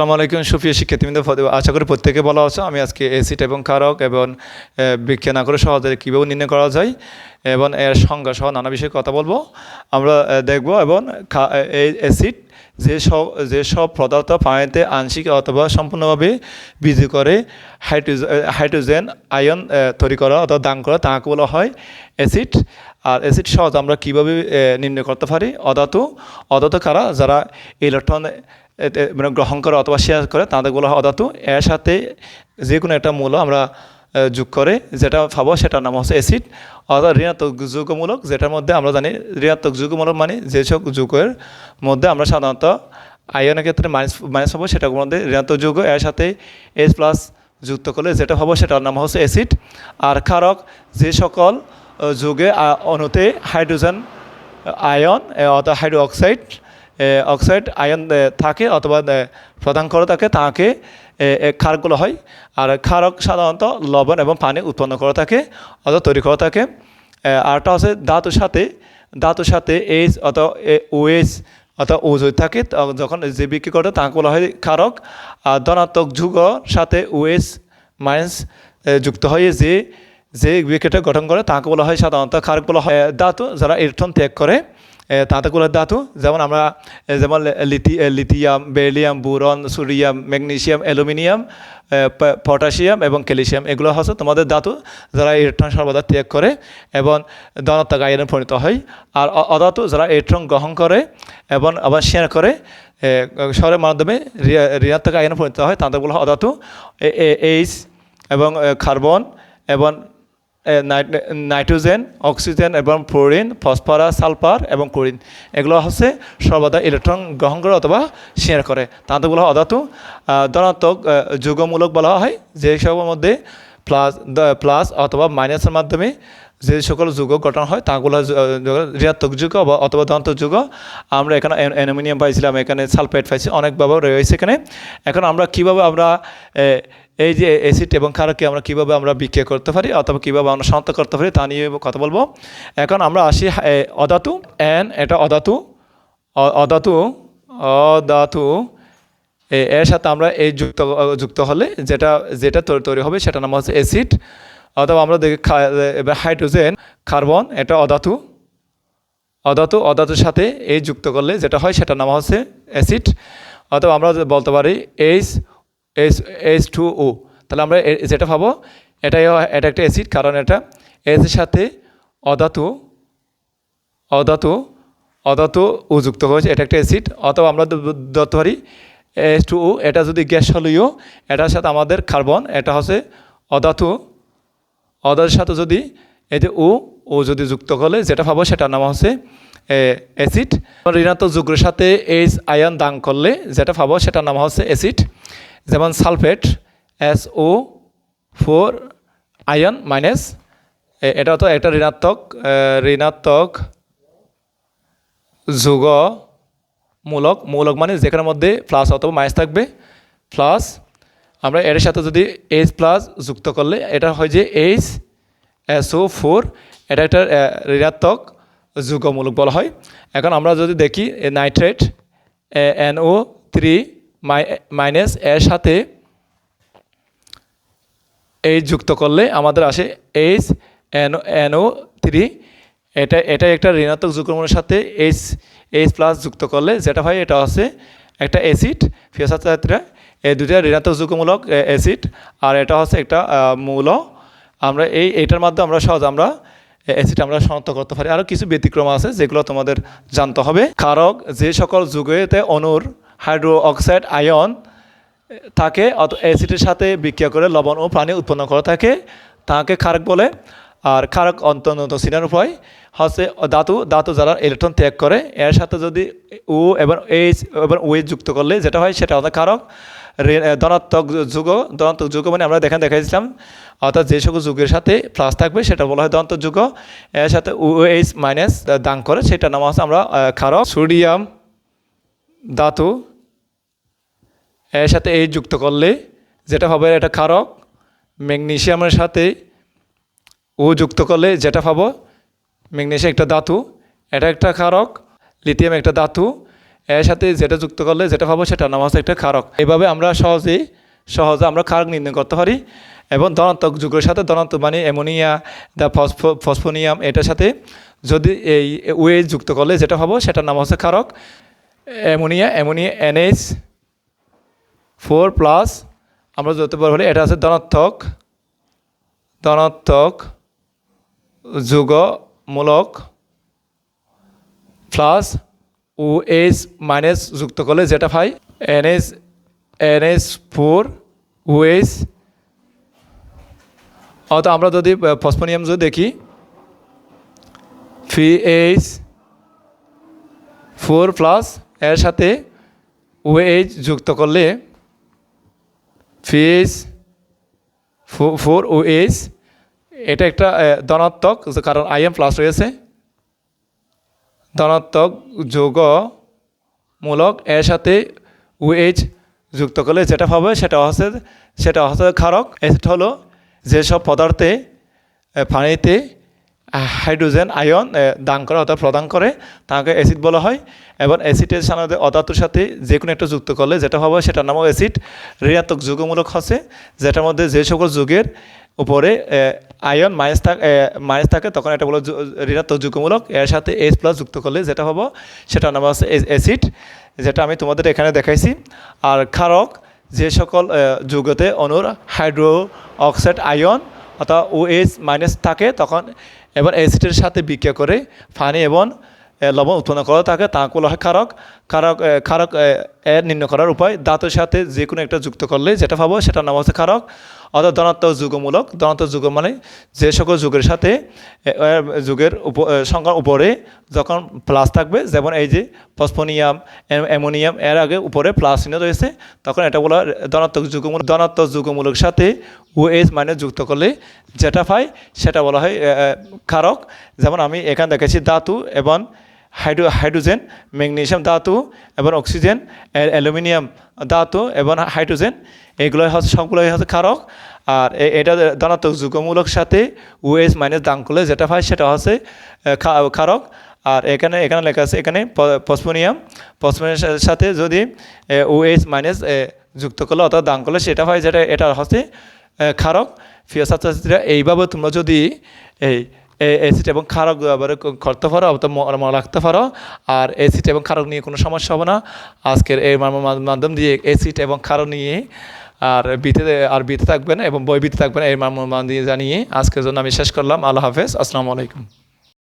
আসসালামু আলাইকুম, সুপ্রিয় শিক্ষার্থীবৃন্দ আশা করি প্রত্যেকে বলা আছো। আমি আজকে এসিড এবং কারক এবং বিক্রিয়া না করে সহজে কীভাবে নির্ণয় করা যায় এবং এর সংজ্ঞা সহ নানা বিষয়ে কথা বলব। আমরা দেখব এবং এই অ্যাসিড যে সব যে সব পদার্থ পানিতে আংশিক অথবা সম্পূর্ণভাবে বৃদ্ধি করে হাইড্রোজেন হাইড্রোজেন আয়ন তৈরি করা অথবা দান করা তাকে বলা হয় অ্যাসিড আর অ্যাসিড সহজ আমরা কীভাবে নির্ণয় করতে পারি? অধাতু অধাতু কারা? যারা ইলেকট্রন মানে গ্রহণ করে অথবা শেয়ার করে, তাদের বলা হয় অধাতু। এর সাথে যে কোনো একটা মূল্য আমরা যোগ করে, যেটা পাবো সেটার নাম হচ্ছে অ্যাসিড অর্থাৎ ঋণাত্মক যুগমূলক, যেটার মধ্যে আমরা জানি ঋণাত্মক যুগমূলক মানে যেসব যুগের মধ্যে আমরা সাধারণত আয়নের ক্ষেত্রে মাইনাস মাইনাস পাবো, সেটার মধ্যে ঋণাত্মক যুগ, এর সাথে এস প্লাস যুক্ত করলে যেটা পাবো সেটার নাম হচ্ছে অ্যাসিড আর ক্ষারক যে সকল যুগে অণুতে হাইড্রোজেন আয়ন অর্থাৎ হাইড্রো অক্সাইড আয়ন থাকে অথবা এ, প্রদান করে থাকে তাকে ক্ষারকগুলো হয়। আর ক্ষারক সাধারণত লবণ এবং পানি উৎপন্ন করে থাকে অথবা তৈরি করে থাকে। আরটা হচ্ছে ধাতুর সাথে। ধাতুর সাথে এইচ অথবা ওএস অর্থাৎ ওজোই থাকে যখন যে বিক্রি করে তাকে বলা হয় ক্ষারক। আর ধনাত্মক যুগর সাথে ওএস মাইনাস যুক্ত হয়ে যে যে বিক্রিয়াটা গঠন করে তাকে বলা হয় সাধারণত ক্ষারক বলা হয় ধাতু যারা ইলেকট্রন ত্যাগ করে তাঁতগুলো ধাতু, যেমন আমরা যেমন লিথি lithium beryllium boron, sodium magnesium aluminium potassium এবং ক্যালসিয়াম, এগুলো হচ্ছে তোমাদের ধাতু যারা ইলেকট্রন সর্বদা ত্যাগ করে এবং ধনাত্মক আয়নে পরিণত হয়। আর অধাতু যারা ইলেকট্রন গ্রহণ করে এবং আবার শেয়ার করে শহরের মাধ্যমে ঋণাত্মক আয়নে পরিণত হয় তাদের বলা অধাতু এইচ এবং কার্বন এবং নাইট্রোজেন, অক্সিজেন এবং ফ্লোরিন, ফসফরাস, সালফার এবং ক্লোরিন। এগুলো হচ্ছে সর্বদা ইলেকট্রন গ্রহণ করে অথবা শেয়ার করে। তাদের বলা হয় অধাতু। ধনাত্মক যুগমূলক বলা হয় যে সবের মধ্যে প্লাস প্লাস অথবা মাইনাসের মাধ্যমে যে সকল যুগ গঠন হয়, তাগুলো ঋণাত্মক যুগ অথবা ধনাত্মক যুগ। আমরা এখানে অ্যালুমিনিয়াম পাইছিলাম, এখানে সালফেট পাইছি, অনেকভাবে রয়েছে এখানে। এখন আমরা কীভাবে আমরা এই যে অ্যাসিড এবং ক্ষারকে আমরা কীভাবে আমরা বিক্রিয়া করতে পারি অথবা কীভাবে আমরা শনাক্ত করতে পারি তা নিয়ে কথা বলব। এখন আমরা আসি অধাতু এন এটা অধাতু অধাতু অধাতু এর সাথে আমরা এই যুক্ত যুক্ত হলে যেটা যেটা তৈরি হবে সেটা নাম হচ্ছে অ্যাসিড অথবা আমরা দেখি হাইড্রোজেন কার্বন এটা অধাতু অধাতু, অধাতুর সাথে এই যুক্ত করলে যেটা হয় সেটার নাম হচ্ছে অ্যাসিড অথবা আমরা বলতে পারি H H H two O তাহলে আমরা যেটা পাবো, এটাই এটা একটা অ্যাসিড কারণ এটা এইচের সাথে অধাতু অধাতু অধাতু ও যুক্ত হয়েছে, এটা একটা অ্যাসিড অথবা আমরা ধরতে পারি এইচ টু ও এটা যদি গ্যাস হলেও এটার সাথে আমাদের কার্বন এটা হচ্ছে অধাতু, অধাতুর সাথে যদি এই যে ও ও যদি যুক্ত করলে, যেটা পাবো, সেটার নাম হচ্ছে অ্যাসিড ঋণাত্মক যুগের সাথে এইচ আয়ন দান করলে, যেটা পাবো, সেটার নাম হচ্ছে অ্যাসিড যেমন sulphate, S O four, ion minus এটা তো একটা ঋণাত্মক ঋণাত্মক যুগ মূলক মূলক মানে যেখানের মধ্যে প্লাস অথবা মাইনাস থাকবে। প্লাস আমরা এর সাথে যদি এইচ প্লাস যুক্ত করলে, এটা হয় যে এইচ এসও ফোর, এটা একটা ঋণাত্মক যুগমূলক বলা হয়। এখন আমরা যদি দেখি নাইট্রেট এনও থ্রি মাইনাস এর সাথে এইচ যুক্ত করলে আমাদের আসে এইচ এন এনও থ্রি এটা এটা একটা ঋণাত্মক যুগ্মনের সাথে এইচ এইচ প্লাস যুক্ত করলে যেটা হয় এটা হচ্ছে একটা অ্যাসিড প্রিয় এই দুটা ঋণাত্মক যুগ্মমূলক অ্যাসিড আর এটা হচ্ছে একটা মৌল। আমরা এই, এটার মাধ্যমে আমরা সহজ আমরা অ্যাসিড আমরা শনাক্ত করতে পারি। আরও কিছু ব্যতিক্রম আছে যেগুলো তোমাদের জানতে হবে। কারক যে সকল যুগেতে অনুর হাইড্রো অক্সাইড আয়ন থাকে অ্যাসিডের সাথে বিক্রিয়া করে লবণ ও পানি উৎপন্ন করে থাকে। তাকে ক্ষারক বলে, আর ক্ষারক অন্তর্নত সিনার উপায় হচ্ছে ধাতু ধাতু যারা ইলেকট্রন ত্যাগ করে, এর সাথে যদি ও এবং এইচ এবং ওয়ে যুক্ত করলে যেটা হয়, সেটা হচ্ছে রে- ধনাত্মক যুগ ধনাত্মক যুগ মানে আমরা দেখেন, দেখাইছিলাম। অর্থাৎ যে সকল যুগের সাথে প্লাস থাকবে, সেটা বলা হয় ধনাত্মক যুগ। এর সাথে ও এইচ মাইনাস দান করে সেটা নাম হচ্ছে আমরা খারক সোডিয়াম ধাতু এর সাথে এই যুক্ত করলে যেটা হবে এটা ক্ষারক ম্যাগনেশিয়ামের সাথে ও যুক্ত করলে যেটা পাবো, ম্যাগনেশিয়াম একটা ধাতু, এটা একটা ক্ষারক লিথিয়াম একটা ধাতু, এর সাথে যেটা যুক্ত করলে যেটা পাবো সেটা নাম হচ্ছে একটা ক্ষারক এভাবে আমরা সহজেই সহজে আমরা ক্ষারক নির্ণয় করতে পারি এবং ধনাত্মক যুগের সাথে ধনাত্মক মানে অ্যামোনিয়া ফসফো, ফসফোনিয়াম এটার সাথে যদি এই ওয়ে যুক্ত করলে যেটা পাবো সেটার নাম হচ্ছে ক্ষারক ammonia ammonia, NH four plus, আমরা যত বড় হলে এটা আছে ধনাত্মক ধনাত্মক যুগমূলক প্লাস ও এইচ মাইনাস যুক্ত করলে যেটা পাই এনএস এনএস ফোর ওএস অত আমরা যদি ফসফোনিয়াম যদি দেখি ফি এইচ ফোর প্লাস এর সাথে ও এইচ যুক্ত করলে ফিএইচ ফোর ও এইচ এটা একটা ধনাত্মক, কারণ আইএম প্লাস রয়েছে। ধনাত্মক যৌগমূলক এর সাথে ওএইচ যুক্ত করলে যেটা পাবে সেটা হচ্ছে সেটা হচ্ছে ক্ষারক। এসিড হলো যেসব পদার্থে পানিতে হাইড্রোজেন আয়ন দান করে অর্থাৎ প্রদান করে, তাকে অ্যাসিড বলা হয়। এবং অ্যাসিডের সাথে অধাতুর সাথে যে কোনো একটা যুক্ত করলে যেটা হবে সেটার নামও অ্যাসিড ঋণাত্মক যুগমূলক হচ্ছে, যেটার মধ্যে যে সকল যুগের উপরে আয়ন, মাইনাস থাকে মাইনাস থাকে, তখন এটা বলো ঋণাত্মক যুগমূলক, এর সাথে এস প্লাস যুক্ত করলে যেটা হব, সেটার নাম হচ্ছে অ্যাসিড যেটা আমি তোমাদের এখানে দেখাইছি। আর ক্ষারক, যে সকল যুগতে অনুর হাইড্রো অক্সাইড আয়ন অর্থাৎ ও এইচ মাইনাস থাকে, তখন এবার অ্যাসিডের সাথে বিক্রিয়া করে পানি এবং লবণ উৎপন্ন করা থাকে তা করলে হয় কারক কারক কারক এর নির্ণয় করার উপায়। দাঁতের সাথে যে কোনো একটা যুক্ত করলে যেটা পাবো সেটার নাম হচ্ছে ক্ষারক অর্থাৎ ধনাত্মক যুগমূলক, ধনাত্মক যুগ মানে যে সকল যুগের সাথে যুগের উপ সংখ্যার উপরে যখন প্লাস থাকবে, যেমন এই যে অ্যাম- অ্যামোনিয়াম এর আগে উপরে প্লাস চিহ্ন রয়েছে, তখন এটা বলা ধনাত্মক যুগমূলক ধনাত্মক যুগমূলক সাথে ও এইচ মাইনাস যুক্ত করলে যেটা পাই সেটা বলা হয় ক্ষারক। যেমন আমি এখানে দেখেছি ধাতু এবং হাইড্রো, হাইড্রোজেন, ম্যাগনেশিয়াম ধাতু এবং অক্সিজেন অ্যালুমিনিয়াম ধাতু এবং হাইড্রোজেন। এগুলো হচ্ছে, সবগুলোই হচ্ছে ক্ষারক। আর এটা ধনাত্মক যুগমূলক সাথে ওএস মাইনাস দান করলে যেটা হয়, সেটা হচ্ছে ক্ষারক। আর এখানে এখানে লেখা আছে, এখানে পসপোনিয়াম পসপোনিয়ামের সাথে যদি ওএস মাইনাস যুক্ত করলে অর্থাৎ দান করলে সেটা হয়, যেটা, এটা হচ্ছে ক্ষারক। প্রিয় ছাত্রছাত্রীরা, এইভাবে তোমরা যদি, এই অ্যাসিড এবং খারক ব্যবহার করতে পারো অথবা মনে রাখতে পারো। আর অ্যাসিড এবং খারক নিয়ে কোনো সমস্যা হবে না। আজকের এই মাধ্যম দিয়ে অ্যাসিড এবং খারক নিয়ে আর বিতে আর বিতে থাকবেন এবং বই বিতে থাকবেন এই মাধ্যম দিয়ে জানিয়ে আজকের জন্য আমি শেষ করলাম। আল্লাহ হাফেজ। আসসালামু আলাইকুম।